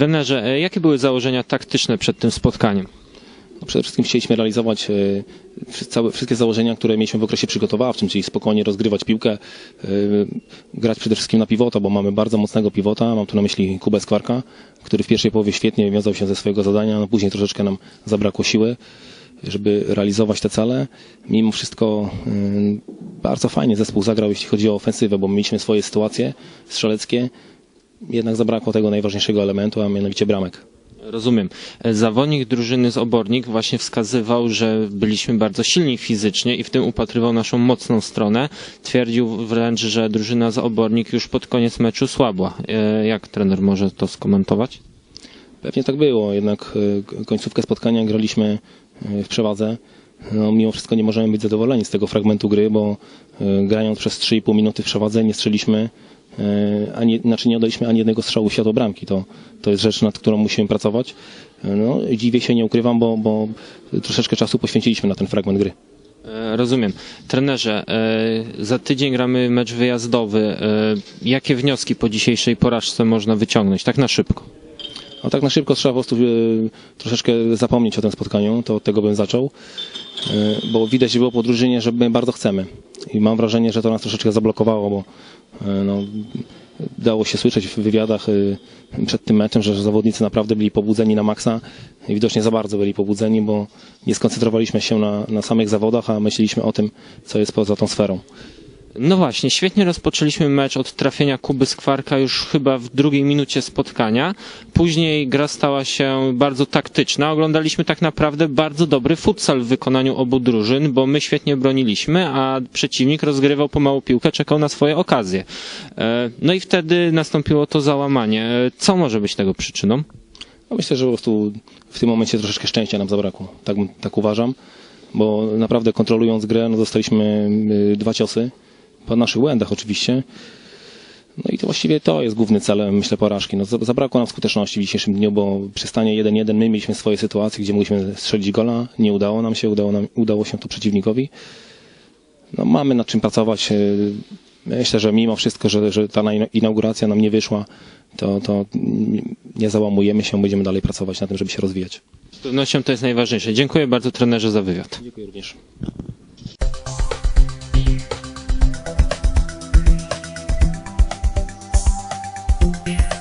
Trenerze, e, jakie były założenia taktyczne przed tym spotkaniem? No przede wszystkim chcieliśmy realizować e, całe, wszystkie założenia, które mieliśmy w okresie przygotowawczym, czyli spokojnie rozgrywać piłkę, e, grać przede wszystkim na pivota, bo mamy bardzo mocnego pivota, mam tu na myśli Kubę Skwarka, który w pierwszej połowie świetnie wiązał się ze swojego zadania, no później troszeczkę nam zabrakło siły, żeby realizować te cele. Mimo wszystko bardzo fajnie zespół zagrał, jeśli chodzi o ofensywę, bo mieliśmy swoje sytuacje strzeleckie, jednak zabrakło tego najważniejszego elementu, a mianowicie bramek. Rozumiem. Zawodnik drużyny z Obornik właśnie wskazywał, że byliśmy bardzo silni fizycznie i w tym upatrywał naszą mocną stronę. Twierdził wręcz, że drużyna z Obornik już pod koniec meczu słabła. E, Jak trener może to skomentować? Pewnie tak było, jednak e, końcówkę spotkania graliśmy e, w przewadze. No, mimo wszystko nie możemy być zadowoleni z tego fragmentu gry, bo grając przez 3,5 minuty w przewadze nie strzeliśmy, ani, znaczy nie oddaliśmy ani jednego strzału w światło bramki. To, to jest rzecz, nad którą musimy pracować. E, No, dziwię się, nie ukrywam, bo, bo troszeczkę czasu poświęciliśmy na ten fragment gry. E, Rozumiem. Trenerze, e, za tydzień gramy mecz wyjazdowy. E, Jakie wnioski po dzisiejszej porażce można wyciągnąć? Tak na szybko. No tak na szybko trzeba po prostu e, troszeczkę zapomnieć o tym spotkaniu, to od tego bym zaczął, E, bo widać było po drużynie, że my bardzo chcemy i mam wrażenie, że to nas troszeczkę zablokowało, bo e, no, dało się słyszeć w wywiadach przed tym meczem, że zawodnicy naprawdę byli pobudzeni na maksa i widocznie za bardzo byli pobudzeni, bo nie skoncentrowaliśmy się na, na samych zawodach, a myśleliśmy o tym, co jest poza tą sferą. No właśnie, świetnie rozpoczęliśmy mecz od trafienia Kuby Skwarka już chyba w drugiej minucie spotkania. Później gra stała się bardzo taktyczna. Oglądaliśmy tak naprawdę bardzo dobry futsal w wykonaniu obu drużyn, bo my świetnie broniliśmy, a przeciwnik rozgrywał pomału piłkę, czekał na swoje okazje. E, No i wtedy nastąpiło to załamanie. Co może być tego przyczyną? No myślę, że po prostu w tym momencie troszeczkę szczęścia nam zabrakło. Tak, tak uważam, bo naprawdę kontrolując grę, no dostaliśmy y, dwa ciosy, po naszych błędach oczywiście. No i to właściwie to jest główny cel, myślę, porażki. No, za- zabrakło nam skuteczności w dzisiejszym dniu, bo przy stanie 1-1 my mieliśmy swoje sytuacje, gdzie mogliśmy strzelić gola. Nie udało nam się, udało, nam, udało się to przeciwnikowi. No, mamy nad czym pracować. y, Myślę, że mimo wszystko, że, że ta ina- inauguracja nam nie wyszła, to, to nie załamujemy się, będziemy dalej pracować na tym, żeby się rozwijać. Z pewnością to jest najważniejsze. Dziękuję bardzo trenerze za wywiad. Dziękuję również. Música